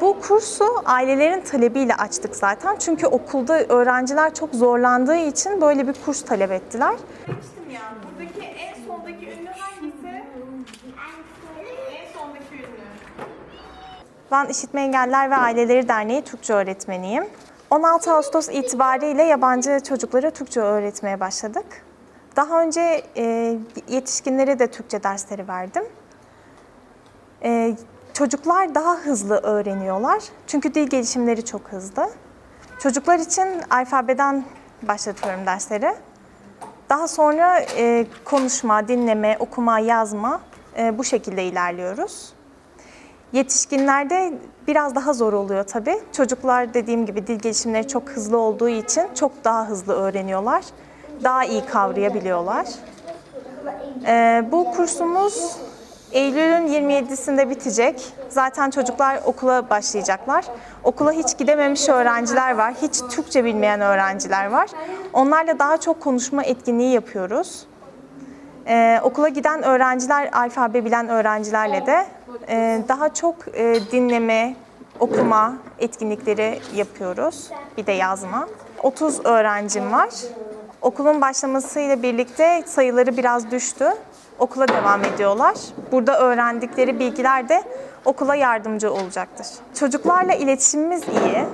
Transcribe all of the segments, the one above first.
Bu kursu ailelerin talebiyle açtık zaten. Çünkü okulda öğrenciler çok zorlandığı için böyle bir kurs talep ettiler. Demiştim ya, buradaki en sondaki ünlü hangisi? En sondaki ünlü. Ben İşitme Engelliler ve Aileleri Derneği Türkçe öğretmeniyim. 16 Ağustos itibariyle yabancı çocuklara Türkçe öğretmeye başladık. Daha önce e, yetişkinlere de Türkçe dersleri verdim. E, çocuklar daha hızlı öğreniyorlar. Çünkü dil gelişimleri çok hızlı. Çocuklar için alfabeden başlatıyorum dersleri. Daha sonra e, konuşma, dinleme, okuma, yazma e, bu şekilde ilerliyoruz. Yetişkinlerde biraz daha zor oluyor tabii. Çocuklar dediğim gibi dil gelişimleri çok hızlı olduğu için çok daha hızlı öğreniyorlar. Daha iyi kavrayabiliyorlar. Ee, bu kursumuz Eylül'ün 27'sinde bitecek. Zaten çocuklar okula başlayacaklar. Okula hiç gidememiş öğrenciler var. Hiç Türkçe bilmeyen öğrenciler var. Onlarla daha çok konuşma etkinliği yapıyoruz. Ee, okula giden öğrenciler, alfabe bilen öğrencilerle de e, daha çok e, dinleme, okuma etkinlikleri yapıyoruz. Bir de yazma. 30 öğrencim var. Okulun başlamasıyla birlikte sayıları biraz düştü. Okula devam ediyorlar. Burada öğrendikleri bilgiler de okula yardımcı olacaktır. Çocuklarla iletişimimiz iyi,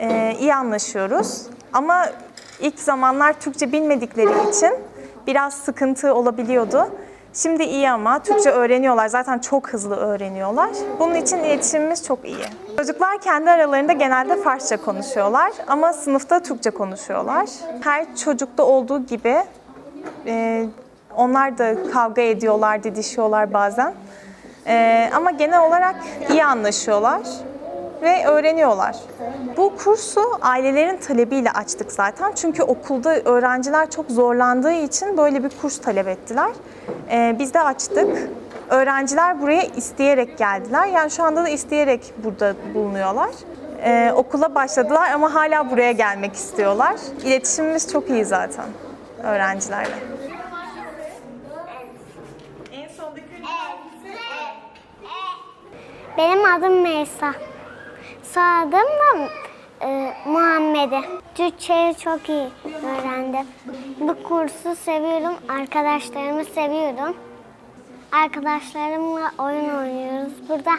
e, iyi anlaşıyoruz. Ama ilk zamanlar Türkçe bilmedikleri için biraz sıkıntı olabiliyordu. Şimdi iyi ama Türkçe öğreniyorlar. Zaten çok hızlı öğreniyorlar. Bunun için iletişimimiz çok iyi. Çocuklar kendi aralarında genelde Farsça konuşuyorlar ama sınıfta Türkçe konuşuyorlar. Her çocukta olduğu gibi e, onlar da kavga ediyorlar, didişiyorlar bazen. E, ama genel olarak iyi anlaşıyorlar ve öğreniyorlar. Bu kursu ailelerin talebiyle açtık zaten. Çünkü okulda öğrenciler çok zorlandığı için böyle bir kurs talep ettiler. Ee, biz de açtık. Öğrenciler buraya isteyerek geldiler. Yani şu anda da isteyerek burada bulunuyorlar. Ee, okula başladılar ama hala buraya gelmek istiyorlar. İletişimimiz çok iyi zaten öğrencilerle. Benim adım Meysa. Soyadım da e, Muhammed'i. Türkçeyi çok iyi öğrendim. Bu kursu seviyorum, arkadaşlarımı seviyorum. Arkadaşlarımla oyun oynuyoruz burada.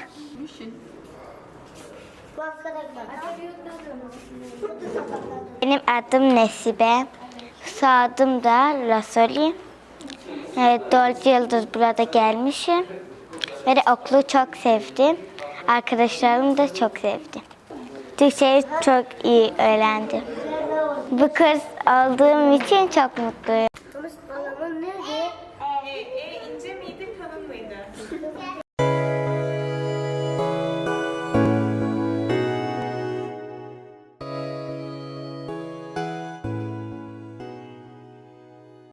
Benim adım Nesibe. Soyadım da Rasoli. Evet, 4 yıldır burada gelmişim. Ve okulu çok sevdim. Arkadaşlarım da çok sevdi. Türkçeyi çok iyi öğrendim. Bu kız aldığım için çok mutluyum. Hamus balamın nerede? Ee, e, ince miydi, kalın mıydı?